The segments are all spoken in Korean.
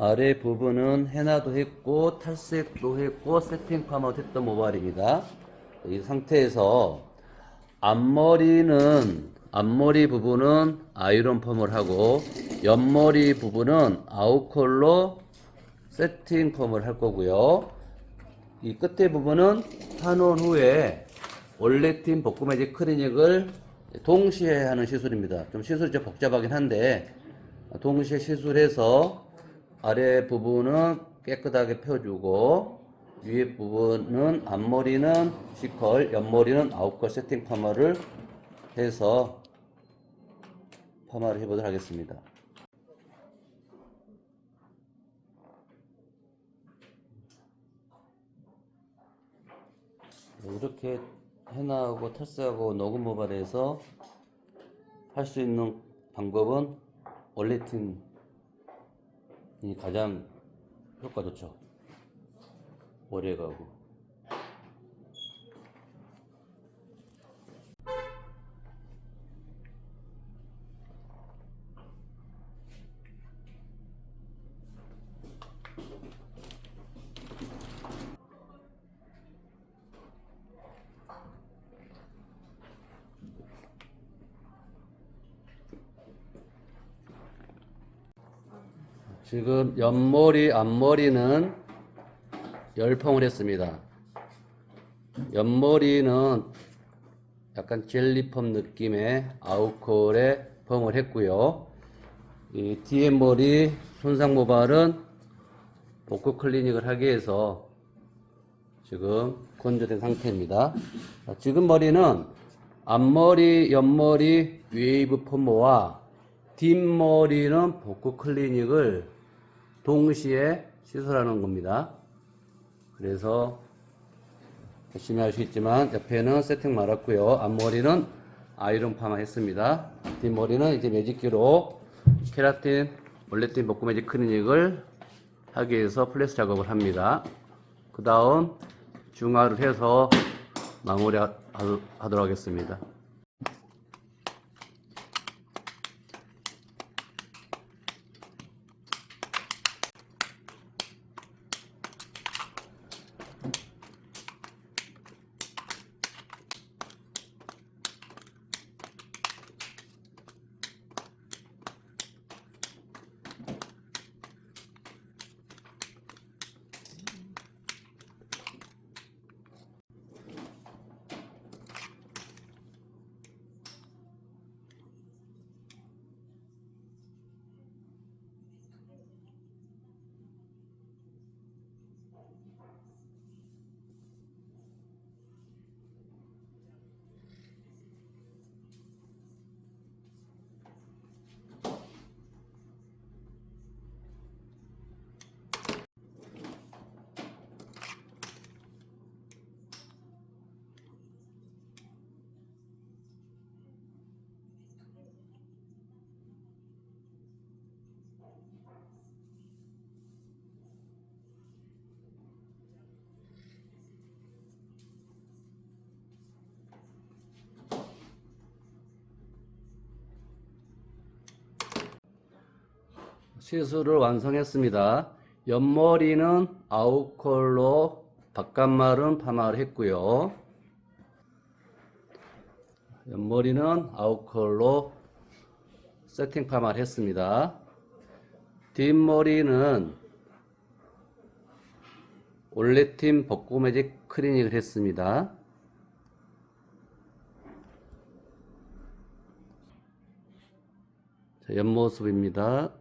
아래 부분은 해나도 했고 탈색도 했고 세팅 파마도 했던 모발입니다. 이 상태에서 앞머리는 앞머리 부분은 아이론 펌을 하고 옆머리 부분은 아웃컬러 세팅 펌을 할 거고요. 이 끝에 부분은 한온 후에 올레팀 복구 매직 클리닉을 동시에 하는 시술입니다. 좀 시술이 좀 복잡하긴 한데 동시에 시술해서 아래 부분은 깨끗하게 펴주고 위에 부분은 앞머리는 C컬, 옆머리는 아웃컬 세팅 파마를 해서 파마를 해보도록 하겠습니다. 이렇게 해나하고 탈색하고 녹음 모발에서 할 수 있는 방법은 올레틴이 가장 효과 좋죠. 오래 가고. 지금 옆머리, 앞머리는 열펑을 했습니다. 옆머리는 약간 젤리펌 느낌의 아웃콜에 펌을 했고요. 이 뒤에 머리 손상 모발은 복구 클리닉을 하기 위해서 지금 건조된 상태입니다. 자, 지금 머리는 앞머리, 옆머리 웨이브 펌모와 뒷머리는 복구 클리닉을 동시에 시술하는 겁니다. 그래서 열심히 할 수 있지만 옆에는 세팅 말았고요. 앞머리는 아이론 파마 했습니다. 뒷머리는 이제 매직기로 케라틴, 올레틴 복구 매직 클리닉을 하기 위해서 플레스 작업을 합니다. 그 다음 중화를 해서 마무리 하- 하도록 하겠습니다. 시술을 완성했습니다. 옆머리는 아웃컬러, 바깥말은 파마를 했고요. 옆머리는 아웃컬러 세팅 파마를 했습니다. 뒷머리는 올레팀 벚고 매직 클리닉을 했습니다. 자, 옆모습입니다.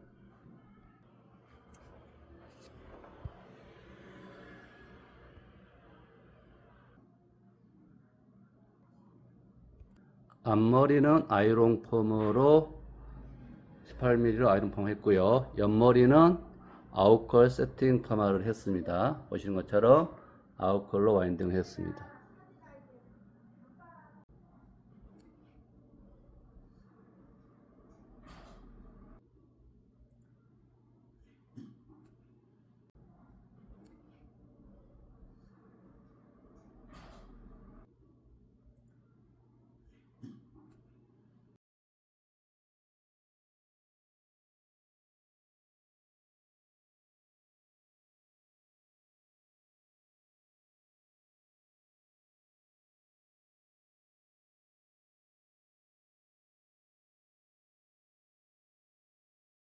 앞머리는 아이롱 폼으로 18mm로 아이롱 폼 했고요. 옆머리는 아웃컬 세팅 파마를 했습니다. 보시는 것처럼 아웃컬로 와인딩 했습니다.